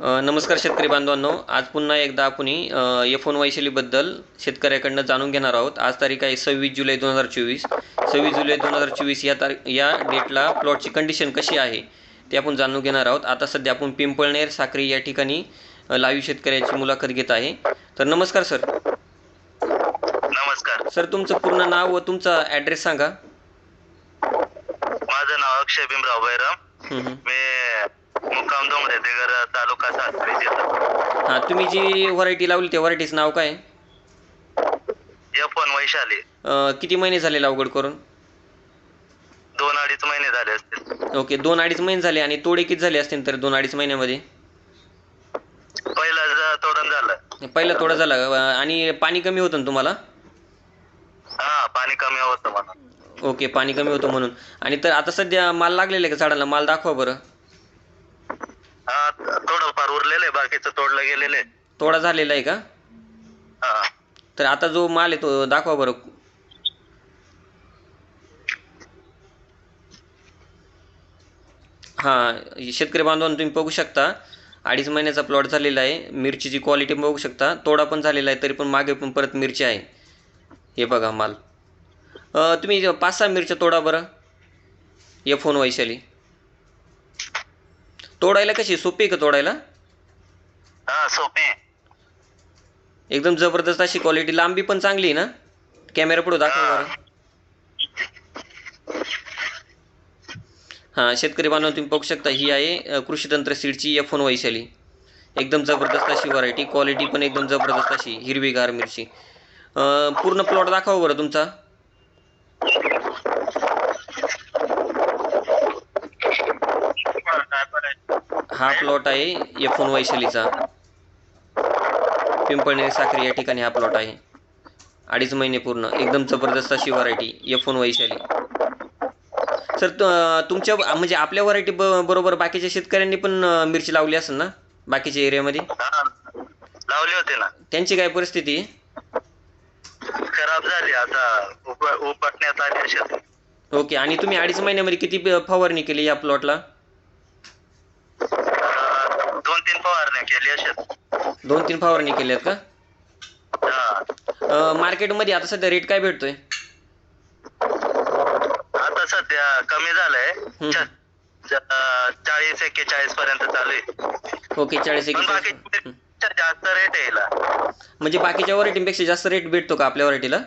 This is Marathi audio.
नमस्कार शेतकरी बांधवांनो. आज पुन्हा एकदा आपण एफ वन वैशालीबद्दल शेतकऱ्याकडनं जाणून घेणार आहोत. आज तारीख आहे सव्वीस जुलै दोन हजार चोवीस. सव्वीस जुलै दोन हजार चोवीस या तार या डेटला प्लॉटची कंडिशन कशी आहे ते आपण जाणून घेणार आहोत. आता सध्या आपण पिंपळनेर साक्री या ठिकाणी लाईव्ह शेतकऱ्याची मुलाखत घेत आहे. तर नमस्कार सर. नमस्कार. सर तुमचं पूर्ण नाव व तुमचा ॲड्रेस सांगा. माझं नाव अक्षय भीमराव बैराम. मी मुक्काम डोंगरे दिगर तालुका सासरी जिल्हा. हां तुम्ही जी व्हरायटी लावली त्या व्हरायटीचं नाव काय? F one Vaishali. अ, किती महिने झाले लागवड करून? दोन अडीच महिने झाले असतील. ओके दोन अडीच महिने झाले आणि तोडे किती झाले असतील तर दोन अडीच महिन्यामध्ये? पहिला ज- तोडून झालं. पहिला थोडा झाला अ, आणि पाणी कमी होतं ना तुम्हाला? हा पाणी कमी होतं म्हणून. ओके पाणी कमी होतं म्हणून. आणि तर आता सध्या माल लागलेला आहे का झाडाला? माल दाखवा बरं. हा थोडं फार उरलेलं आहे बाकीचं तोडलं गेलेलं आहे. थोडा झालेला आहे का? हा. तर आता जो माल आहे तो दाखवा बरं. हां शेतकरी बांधवांनो तुम्ही बघू शकता अडीच महिन्याचा प्लॉट झालेला आहे. मिरचीची क्वालिटी बघू शकता. तोडा पण झालेला आहे तरी पण मागे पण परत मिरची आहे. हे बघा माल. अ, तुम्ही पाच सहा मिरच्या तोडा बरं. ये फोन वैशाली. तोडायला कशी? सोपी आहे का तोडायला? हा सोपे एकदम जबरदस्त अशी क्वालिटी लांबी पण चांगली आहे ना? कॅमेरा पुढे दाखवा हां. शेतकरी बांधव तुम्ही बघू शकता ही आहे कृषी तंत्र सीडची एफ वन वैशाली. एकदम जबरदस्त अशी व्हरायटी क्वालिटी पण एकदम जबरदस्त अशी हिरवीगार मिरची. पूर्ण प्लॉट दाखवा बरं तुमचा. हा प्लॉट आहे एफ वन वैशालीचा. पिंपळनेर साखरी या ठिकाणी हा प्लॉट आहे. अडीच महिने पूर्ण. एकदम जबरदस्त अशी variety F one Vaishali. Sir तुमच्या म्हणजे आपल्या व्हरायटी बरोबर बाकीच्या शेतकऱ्यांनी पण मिरची लावली असेल ना? बाकीच्या एरियामध्ये लावले होते ना. त्यांची काय परिस्थिती? खराब झाली आता. उप उपटण्यात आली ओके आणि तुम्ही अडीच महिन्यामध्ये किती फवारणी केली या प्लॉटला अं, दोन तीन फवारण्या केली असेल दोन तीन फवारणी केल्यात का? हा. मार्केटमध्ये आता सध्या रेट काय भेटतोय? आता सध्या कमी झालंय. चाळीस एक्केचाळीस पर्यंत चालू आहे. ओके चाळीस एक पण बाकी जास्त रेट आहे. म्हणजे बाकीच्या व्हरायटीपेक्षा जास्त रेट भेटतो का आपल्या व्हरायटीला